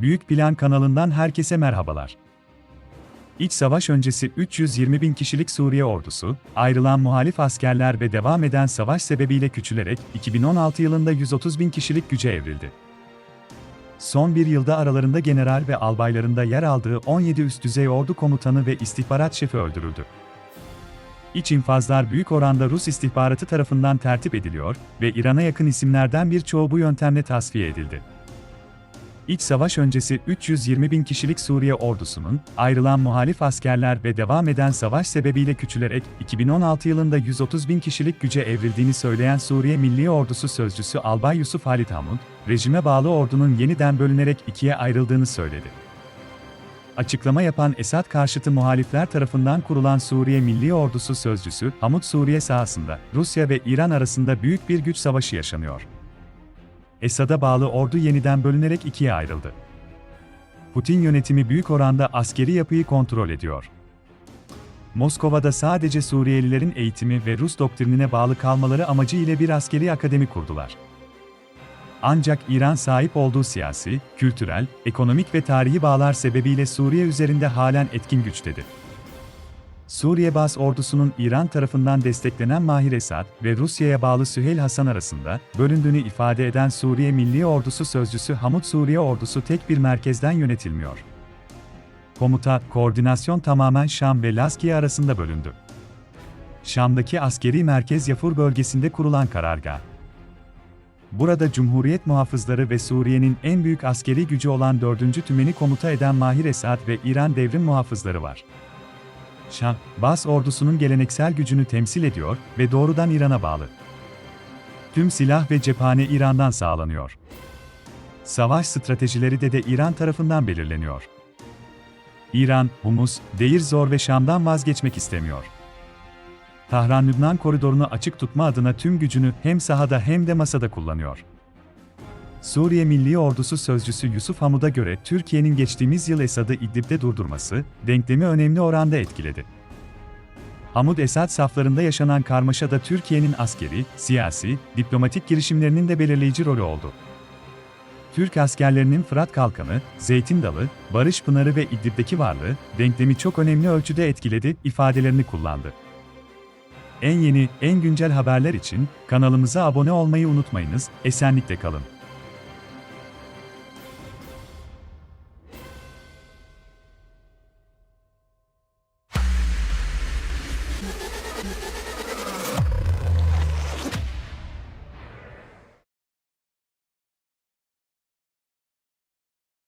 Büyük Plan kanalından herkese merhabalar. İç savaş öncesi 320 bin kişilik Suriye ordusu, ayrılan muhalif askerler ve devam eden savaş sebebiyle küçülerek 2016 yılında 130 bin kişilik güce evrildi. Son bir yılda aralarında general ve albaylarında yer aldığı 17 üst düzey ordu komutanı ve istihbarat şefi öldürüldü. İç infazlar büyük oranda Rus istihbaratı tarafından tertip ediliyor ve İran'a yakın isimlerden birçoğu bu yöntemle tasfiye edildi. İç savaş öncesi 320 bin kişilik Suriye ordusunun, ayrılan muhalif askerler ve devam eden savaş sebebiyle küçülerek 2016 yılında 130 bin kişilik güce evrildiğini söyleyen Suriye Milli Ordusu Sözcüsü Albay Yusuf Halit Hamud, rejime bağlı ordunun yeniden bölünerek ikiye ayrıldığını söyledi. Açıklama yapan Esad karşıtı muhalifler tarafından kurulan Suriye Milli Ordusu Sözcüsü Hamud Suriye sahasında Rusya ve İran arasında büyük bir güç savaşı yaşanıyor. Esad'a bağlı ordu yeniden bölünerek ikiye ayrıldı. Putin yönetimi büyük oranda askeri yapıyı kontrol ediyor. Moskova'da sadece Suriyelilerin eğitimi ve Rus doktrinine bağlı kalmaları amacı ile bir askeri akademi kurdular. Ancak İran sahip olduğu siyasi, kültürel, ekonomik ve tarihi bağlar sebebiyle Suriye üzerinde halen etkin güçtedir. Suriye Bas ordusunun İran tarafından desteklenen Mahir Esad ve Rusya'ya bağlı Süheyl Hasan arasında bölündüğünü ifade eden Suriye Milli Ordusu sözcüsü Hamut Suriye ordusu tek bir merkezden yönetilmiyor. Komuta, koordinasyon tamamen Şam ve Laskiye arasında bölündü. Şam'daki askeri merkez Yafur bölgesinde kurulan karargah. Burada Cumhuriyet Muhafızları ve Suriye'nin en büyük askeri gücü olan 4. Tümeni komuta eden Mahir Esad ve İran Devrim Muhafızları var. Şam, Bas ordusunun geleneksel gücünü temsil ediyor ve doğrudan İran'a bağlı. Tüm silah ve cephane İran'dan sağlanıyor. Savaş stratejileri de de İran tarafından belirleniyor. İran, Humus, Deir Zor ve Şam'dan vazgeçmek istemiyor. Tahran-Lübnan koridorunu açık tutma adına tüm gücünü hem sahada hem de masada kullanıyor. Suriye Milli Ordusu sözcüsü Yusuf Hamud'a göre Türkiye'nin geçtiğimiz yıl Esad'ı İdlib'de durdurması, denklemi önemli oranda etkiledi. Hamud Esad saflarında yaşanan karmaşada Türkiye'nin askeri, siyasi, diplomatik girişimlerinin de belirleyici rolü oldu. Türk askerlerinin Fırat Kalkanı, Zeytin Dalı, Barış Pınarı ve İdlib'deki varlığı, denklemi çok önemli ölçüde etkiledi, ifadelerini kullandı. En yeni, en güncel haberler için kanalımıza abone olmayı unutmayınız, esenlikle kalın.